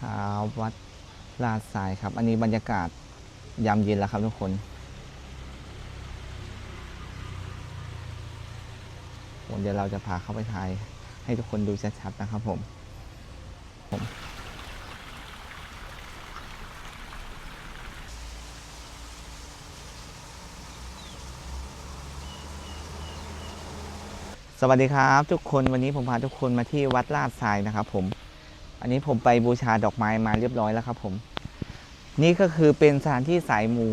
ครับวัดลาดทรายครับ อันนี้บรรยากาศยามเย็นแล้วครับทุกคนเดี๋ยวเราจะพาเข้าไปถ่ายให้ทุกคนดูชัดๆนะครับผมผมสวัสดีครับ ทุกคนวันนี้ผมพาทุกคนมาที่วัดลาดทรายนะครับผม อันนี้ผมไปบูชาดอกไม้มาเรียบร้อยแล้วครับผม นี่ก็คือเป็นสถานที่สายมู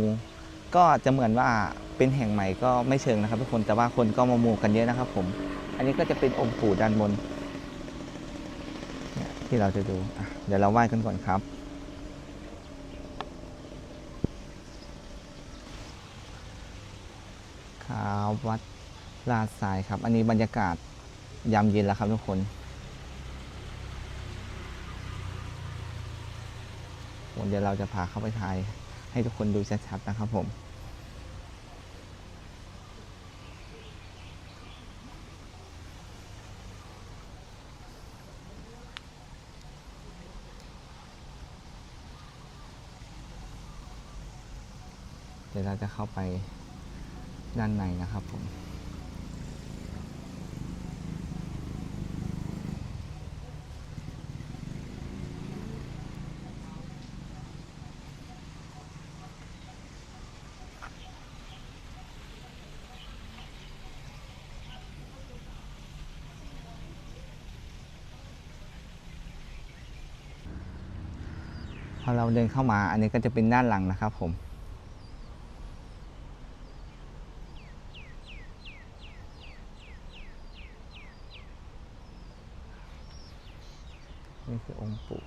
ก็จะเหมือนว่าเป็นแห่งใหม่ก็ไม่เชิงนะครับทุกคนแต่ว่าคนก็มามูกันเยอะนะครับผม อันนี้ก็จะเป็นองค์ปู่ด้านบนที่เราจะดูะเดี๋ยวเราไหว้กันก่อนครับครับวัดลาดทรายครับ อันนี้บรรยากาศยามเย็นแล้วครับทุกคน เดี๋ยวเราจะพาเข้าไปถ่าย ให้ทุกคนดูชัดๆนะครับผมเดี๋ยวเราจะเข้าไปด้านในนะครับผม อเราเดินเข้ามาอันนี้ก็จะเป็นด้านหลังนะครับผมนี่คือองค์ปู่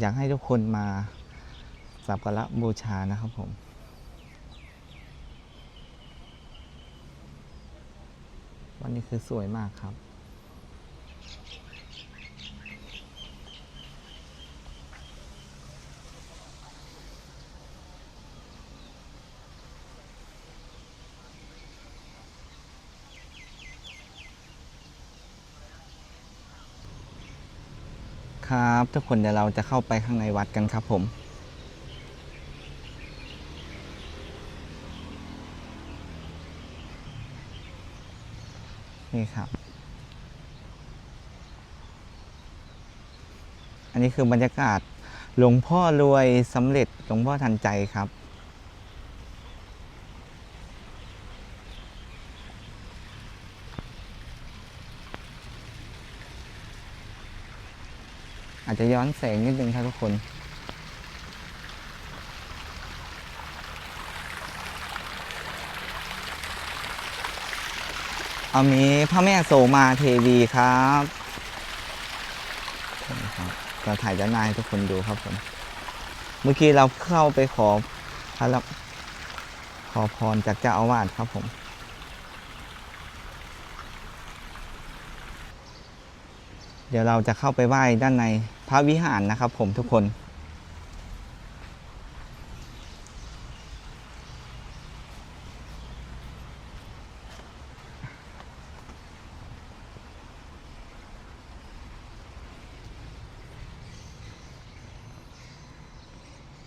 อยากให้ทุกคนมา สักการะบูชานะครับผมวันนี้คือสวยมากครับครับทุกคนเดี๋ยวเราจะเข้าไปข้างในวัดกันครับผม นี่ครับ อันนี้คือบรรยากาศหลวงพ่อรวยสำเร็จหลวงพ่อทันใจครับ อาจจะย้อนแสงนิดนึงครับทุกคน เอามีพระแม่โสมาเทวีครับนี่ครับเราถ่ายด้านในทุกคนดูครับผม เมื่อกี้เราเข้าไปขอพระรับขอพรจากเจ้าอาวาสครับผมเดี๋ยวเราจะเข้าไปไหว้ด้านในพระวิหารนะครับผมทุกคน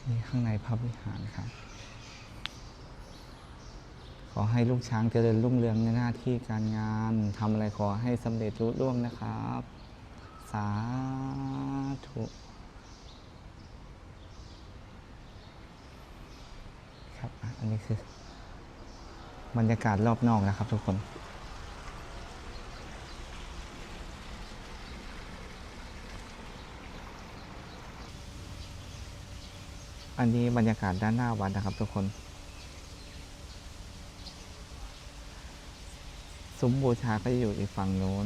นี่ข้างในพระวิหารครับ ขอให้ลูกช้างเจริญรุ่งเรืองในหน้าที่การงานทำอะไรขอให้สำเร็จรุ่ร่วงนะครับ สาธุครับอันนี้คือบรรยากาศรอบนอกนะครับทุกคน อันนี้บรรยากาศด้านหน้าวัดนะครับทุกคน ซุ้มบูชาก็จะอยู่อีกฝั่งโน้น